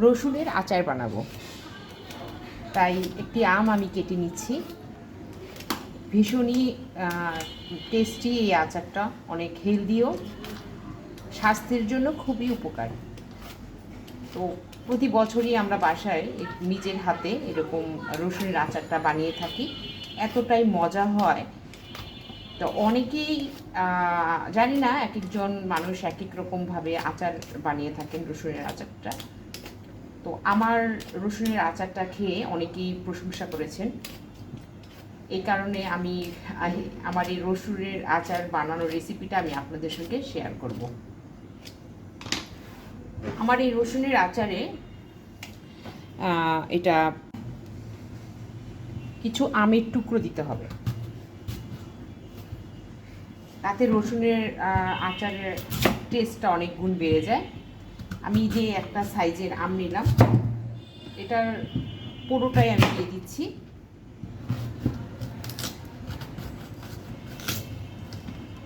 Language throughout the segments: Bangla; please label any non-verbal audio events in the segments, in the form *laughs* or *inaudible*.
রসুনের আচার বানাবো। তাই একটি আম আমি কেটে নিচ্ছি। ভীষণই টেস্টি এই আচারটা, অনেক হেলদিও স্বাস্থ্যের জন্য খুবই উপকারী। তো প্রতি বছরই আমরা বাসায় নিজের হাতে এরকম রসুনের আচারটা বানিয়ে থাকি। এতটাই মজা হয়। তো অনেকেই জানি না, এক একজন মানুষ এক এক রকমভাবে আচার বানিয়ে থাকেন রসুনের আচারটা। তো আমার রসুনের আচারটা খেয়ে অনেকেই প্রশংসা করেছেন। এই কারণে আমি আমার এই রসুনের আচার বানানোর রেসিপিটা আমি আপনাদের সঙ্গে শেয়ার করব। আমার এই রসুনের আচারে এটা কিছু আমের টুকরো দিতে হবে। তাতে রসুনের আচারের টেস্টটা অনেক গুণ বেড়ে যায়। আমি যে একটা সাইজের আম নিলাম, এটার পুরোটাই আমি দিয়ে দিচ্ছি।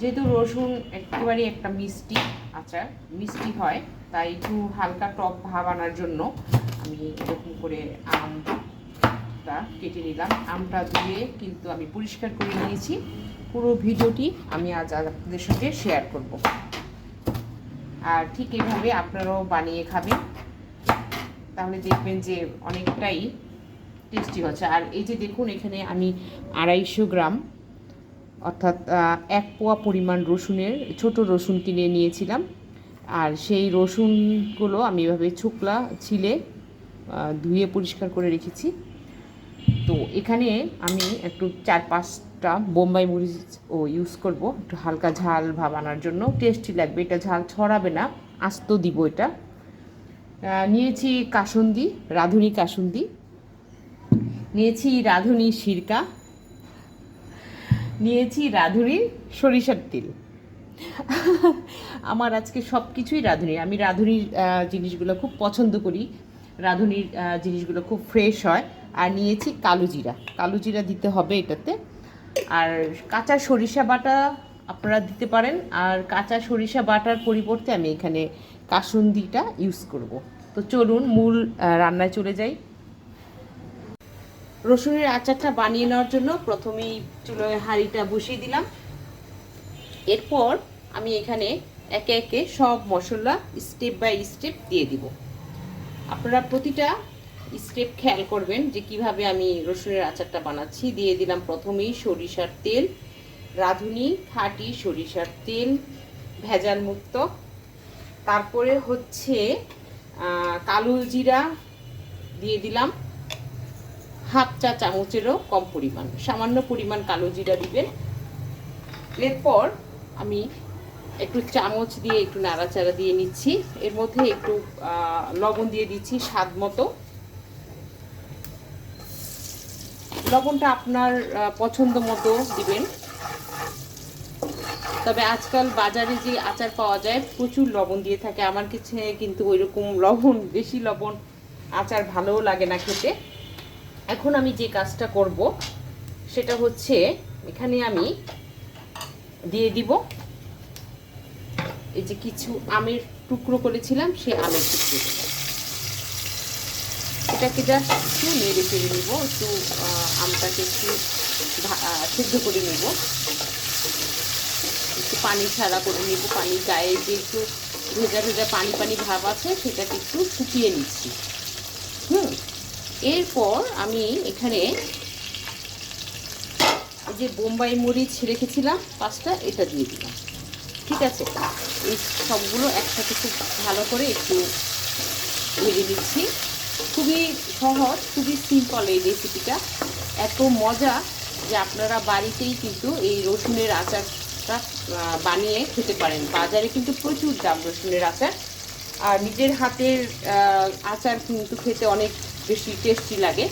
যেহেতু রসুন একেবারেই একটা মিষ্টি আচার, মিষ্টি হয়, তাই একটু হালকা টক ভাব আনার জন্য আমি এরকম করে আমটা কেটে নিলাম। আমটা ধুয়ে কিন্তু আমি পরিষ্কার করে নিয়েছি। পুরো ভিডিওটি আমি আজ আপনাদের সঙ্গে শেয়ার করব। আর ঠিক এভাবে আপনারাও বানিয়ে খাবেন। তাহলে দেখবেন যে অনেকটাই টেস্টি হচ্ছে। আর এই যে দেখুন, এখানে আমি আড়াইশো গ্রাম, অর্থাৎ এক পোয়া পরিমাণ রসুনের, ছোট রসুন কিনে নিয়েছিলাম। আর সেই রসুনগুলো আমি এভাবে শুকলা ছিলে ধুয়ে পরিষ্কার করে রেখেছি। তো এখানে আমি একটু চার পাঁচটা বোম্বাই মরিচ ও ইউজ করব। একটু হালকা ঝাল ভাব আনার জন্য। টেস্টি লাগবে। এটা ঝাল ছড়াবে না। আস্ত দিব এটা। নিয়েছি কাসুন্দি, রাঁধুনি কাসুন্দি। নিয়েছি রাঁধুনি সিরকা। নিয়েছি রাঁধুনির সরিষার তেল। *laughs* আমার আজকে সব কিছুই রাঁধুনি। আমি রাঁধুনির জিনিসগুলো খুব পছন্দ করি। রাঁধুনির জিনিসগুলো খুব ফ্রেশ হয়। আর নিয়েছি কালো জিরা কালো জিরা দিতে হবে এটাতে। আর কাঁচা সরিষা বাটা আপনারা দিতে পারেন, আর কাঁচা সরিষা বাটার পরিবর্তে আমি এখানে কাসুন্দিটা ইউজ করব। তো চলুন মূল রান্নায় চলে যাই। রসুনের আচারটা বানিয়ে নেওয়ার জন্য প্রথমেই চুলোয় হাঁড়িটা বসিয়ে দিলাম। এরপর আমি এখানে একে একে সব মশলা স্টেপ বাই স্টেপ দিয়ে দিব। আপনারা প্রতিটা স্টেপ খেয়াল করবেন যে কীভাবে আমি রসুনের আচারটা বানাচ্ছি। দিয়ে দিলাম প্রথমেই সরিষার তেল, রাঁধুনি, খাঁটি সরিষার তেল ভেজাল মুক্ত তারপরে হচ্ছে কালো জিরা দিয়ে দিলাম। হাফ চা চামচেরও কম পরিমাণ, সামান্য পরিমাণ কালো জিরা দিবেন। এরপর আমি একটু চামচ দিয়ে একটু নাড়াচাড়া দিয়ে নিচ্ছি। এর মধ্যে একটু লবণ দিয়ে দিচ্ছি স্বাদ মতো। লবণটা আপনার পছন্দ মতো দিবেন। তবে আজকাল বাজারে যে আচার পাওয়া যায়, প্রচুর লবণ দিয়ে থাকে। আমার কাছে কিন্তু ওইরকম লবণ, বেশি লবণ আচার ভালোও লাগে না খেতে। এখন আমি যে কাজটা করব, সেটা হচ্ছে এখানে আমি দিয়ে দিব এই যে কিছু আমের টুকরো করেছিলাম সেই আমের টুকরো। এটাকে জাস্ট একটু নেড়ে চেড়ে নেব, একটু আমটাকে একটু সিদ্ধ করে নেব। একটু পানি ছাড়া করে নেব, পানি গায়ে যে একটু ভেজা ভেজা পানি পানি ভাব আছে, সেটাকে একটু শুকিয়ে নিচ্ছি। হুম? এরপর আমি এখানে যে বোম্বাই মরিচ রেখেছিলাম পাঁচটা, এটা দিয়ে দিলাম। ঠিক আছে? এই সবগুলো একসাথে খুব ভালো করে একটু ভেজে দিচ্ছি খুবই সহজ, খুবই সিম্পল এই রেসিপিটা এত মজা যে আপনারা বাড়িতেই কিন্তু এই রসুনের আচারটা বানিয়ে খেতে পারেন। বাজারে কিন্তু প্রচুর দাম রসুনের আচার। আর নিজের হাতের আচার কিন্তু খেতে অনেক বেশি টেস্টি লাগে।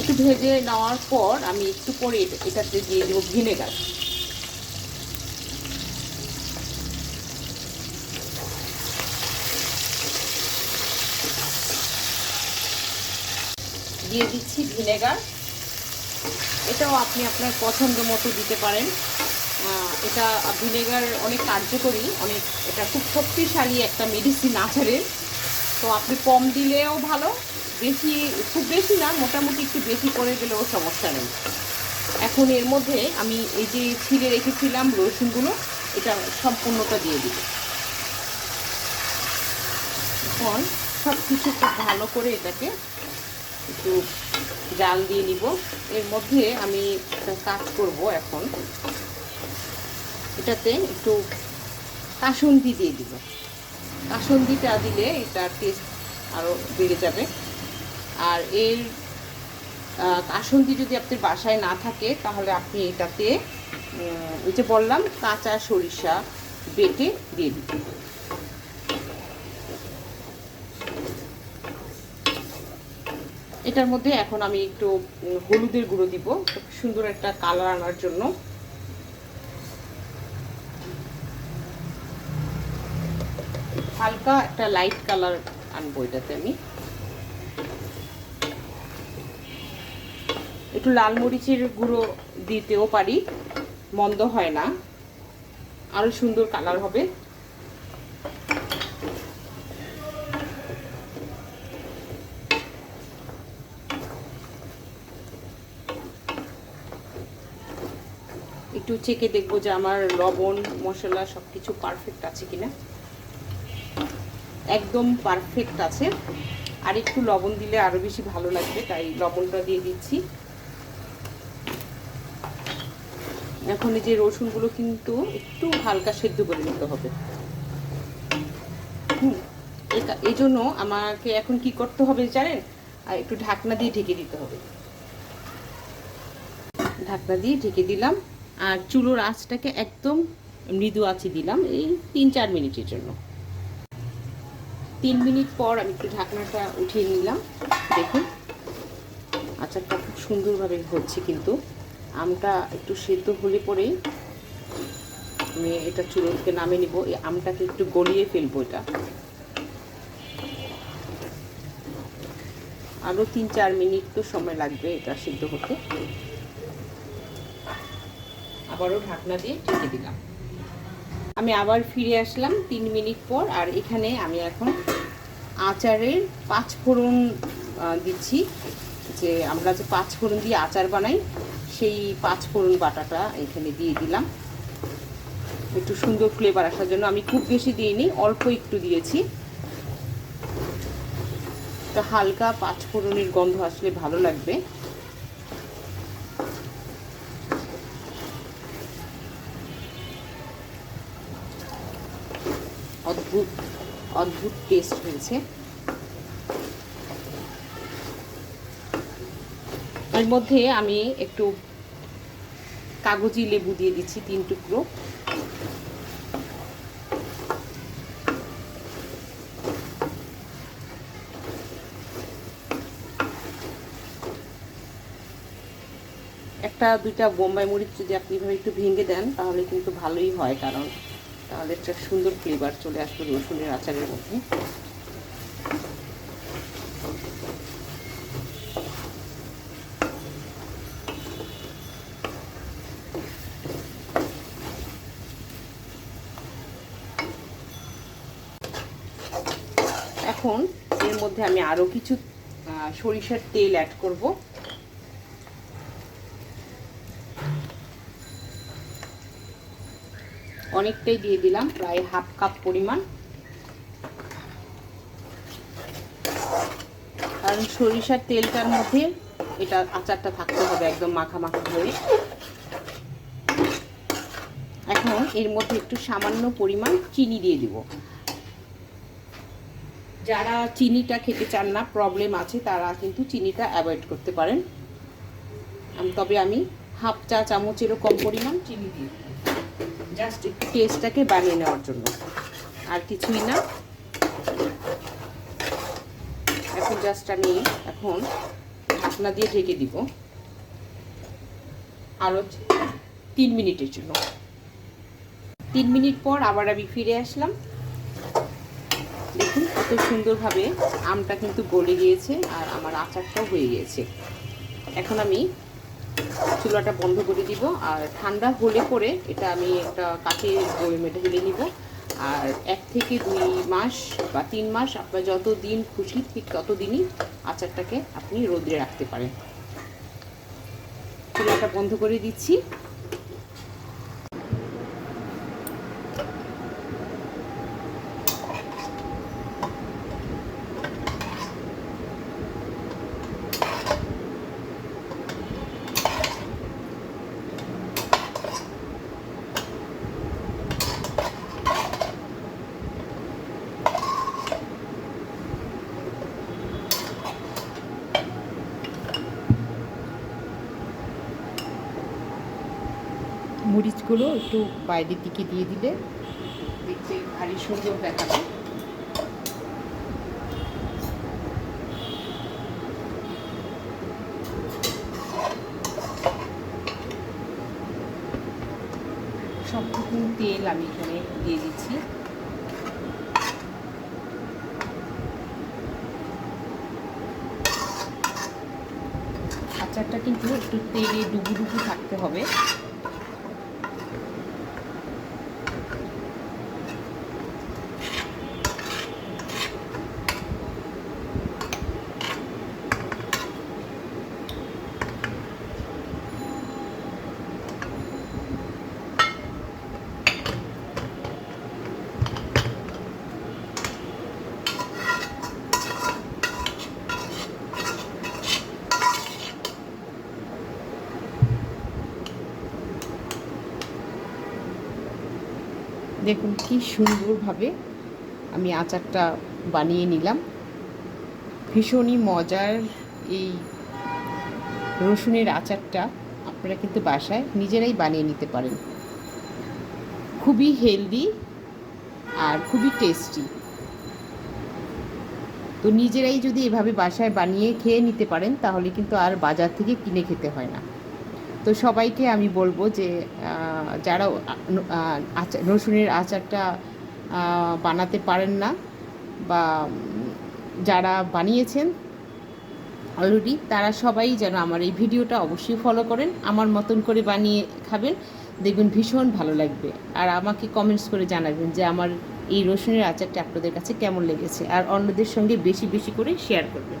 একটু ভেজে নেওয়ার পর আমি একটু পরে এটা- এটাতে দিয়ে দেবো ভিনেগার দিয়ে দিচ্ছি ভিনেগার। এটাও আপনি আপনার পছন্দ মতো দিতে পারেন। এটা ভিনেগার অনেক কার্যকরী, অনেক এটা খুব শক্তিশালী একটা মেডিসিন আচারের। তো আপনি কম দিলেও ভালো, বেশি, খুব বেশি না, মোটামুটি একটু বেশি করে দিলেও সমস্যা নেই। এখন এর মধ্যে আমি এই যে ছিঁড়ে রেখেছিলাম রসুনগুলো, এটা সম্পূর্ণটা দিয়ে দিব এখন সব কিছু খুব ভালো করে এটাকে একটু জাল দিয়ে নিব। এর মধ্যে আমি একটা কাজ করব এখন। এটাতে একটু কাসুন্দি দিয়ে দিব। কাসুন্দিটা দিলে এটার টেস্ট আরও বেড়ে যাবে। আর এর কাসুন্দি যদি আপনার বাসায় না থাকে, তাহলে আপনি এটাতে ওই যে বললাম, কাঁচা সরিষা বেটে দিয়ে দিবেন এটার মধ্যে এখন আমি একটু হলুদের গুঁড়ো দিব সুন্দর একটা কালার আনার জন্য। হালকা একটা লাইট কালার আনব এটাতে আমি। একটু লাল মরিচের গুঁড়ো দিতেও পারি, মন্দ হয় না। আরও সুন্দর কালার হবে। একটু চেকে দেখব যে আমার লবণ, মশলা সব কিছু পারফেক্ট আছে কিনা। একদম পারফেক্ট আছে। আর একটু লবণ দিলে আরও বেশি ভালো লাগবে, তাই লবণটা দিয়ে দিচ্ছি। এখন এই যে রসুনগুলো কিন্তু একটু হালকা সেদ্ধ করে নিতে হবে। হুম এই জন্য আমাকে এখন কি করতে হবে জানেন? আর একটু ঢাকনা দিয়ে ঢেকে দিতে হবে। ঢাকনা দিয়ে ঢেকে দিলাম। আর চুলোর আঁচটাকে একদম মৃদু আঁচে দিলাম এই তিন চার মিনিটের জন্য। তিন মিনিট পর আমি একটু ঢাকনাটা উঠিয়ে নিলাম। দেখুন, আচারটা খুব সুন্দরভাবে হচ্ছে কিন্তু। আমটা একটু সেদ্ধ হলে পরেই আমি এটা চুলো থেকে নামে নিব। এই আমটাকে একটু গলিয়ে ফেলব এটা। আরও তিন চার মিনিট তো সময় লাগবে এটা সিদ্ধ হতে। আবারও ঢাকনা দিয়ে ঢেকে দিলাম। আমি আবার ফিরে আসলাম তিন মিনিট পর, আর এখানে আমি এখন আচারের পাঁচ ফোড়ন দিচ্ছি। যে আমরা যে পাঁচ ফোড়ন দিয়ে আচার বানাই, সেই পাঁচ ফোড়ন বাটাটা এখানে দিয়ে দিলাম। একটু সুন্দর ফ্লেভার আসার জন্য আমি খুব বেশি দিইনি, অল্প একটু দিয়েছি। তো হালকা পাঁচ ফোড়নের গন্ধ আসলে ভালো লাগবে। অদ্ভুত অদ্ভুত টেস্ট হয়েছে। এর মধ্যে আমি একটু কাগজি লেবু দিয়ে দিচ্ছি, তিন টুকরো। একটা, দুইটা বোম্বাই মরিচ যদি আপনি এভাবে একটু ভেঙে দেন, তাহলে কিন্তু ভালোই হয়, কারণ তাহলে একটা সুন্দর ফ্লেভার চলে আসবে রসুনের আচারের মধ্যে। এখন এর মধ্যে আমি আরও কিছু সরিষার তেল অ্যাড করব। অনেকটাই দিয়ে দিলাম, প্রায় হাফ কাপ পরিমাণ। কারণ সরিষার তেলটার মধ্যে এটা আচারটা থাকতে হবে একদম মাখা মাখা হয়ে এখন এর মধ্যে একটু সামান্য পরিমাণ চিনি দিয়ে দিব। যারা চিনিটা খেতে চান না প্রবলেম আছে, তারা কিন্তু চিনিটা অ্যাভয়েড করতে পারেন। তবে আমি হাফ চা চামচেরও কম পরিমাণ চিনি দিয়ে দিই জাস্ট টেস্টটাকে বানিয়ে নেওয়ার জন্য। আর কিছুই না। এখন জাস্ট আমি এখন ঢাকনা দিয়ে ঢেকে দিব। আরও তিন মিনিটের জন্য। তিন মিনিট পর আবার আমি ফিরে আসলাম। দেখুন কত সুন্দরভাবে আমটা কিন্তু গলে গিয়েছে আর আমার আচারটাও হয়ে গিয়েছে। এখন আমি চুলাটা বন্ধ করে দিব আর ঠান্ডা হলে পরে এটা আমি একটা কাঠের মেটে ঢেলে নিব। আর এক থেকে দুই মাস বা তিন মাস আপনার যত দিন খুশি, ঠিক তত দিনই আচারটাকে আপনি রোদে রাখতে পারেন। চুলাটা বন্ধ করে দিচ্ছি। মরিচগুলো একটু বাইরের দিকে দিয়ে দিলে দেখতে ভারী সুন্দর দেখাবে। সবটুকু তেল আমি এখানে দিয়ে দিচ্ছি। আচারটা কিন্তু একটু তেলে ডুবু ডুবু থাকতে হবে। দেখুন কি সুন্দরভাবে আমি আচারটা বানিয়ে নিলাম। ভীষণই মজার এই রসুনের আচারটা আপনারা কিন্তু বাসায় নিজেরাই বানিয়ে নিতে পারেন। খুবই হেলদি আর খুবই টেস্টি। তো নিজেরাই যদি এভাবে বাসায় বানিয়ে খেয়ে নিতে পারেন, তাহলে কিন্তু আর বাজার থেকে কিনে খেতে হয় না। তো সবাইকে আমি বলব যে যারা আচার রসুনের আচারটা বানাতে পারেন না বা যারা বানিয়েছেন অলরেডি তারা সবাই যেন আমার এই ভিডিওটা অবশ্যই ফলো করেন। আমার মতন করে বানিয়ে খাবেন। দেখবেন ভীষণ ভালো লাগবে। আর আমাকে কমেন্টস করে জানাবেন যে, আমার এই রসুনের আচারটা আপনাদের কাছে কেমন লেগেছে? আর অন্যদের সঙ্গে বেশি বেশি করে শেয়ার করবেন।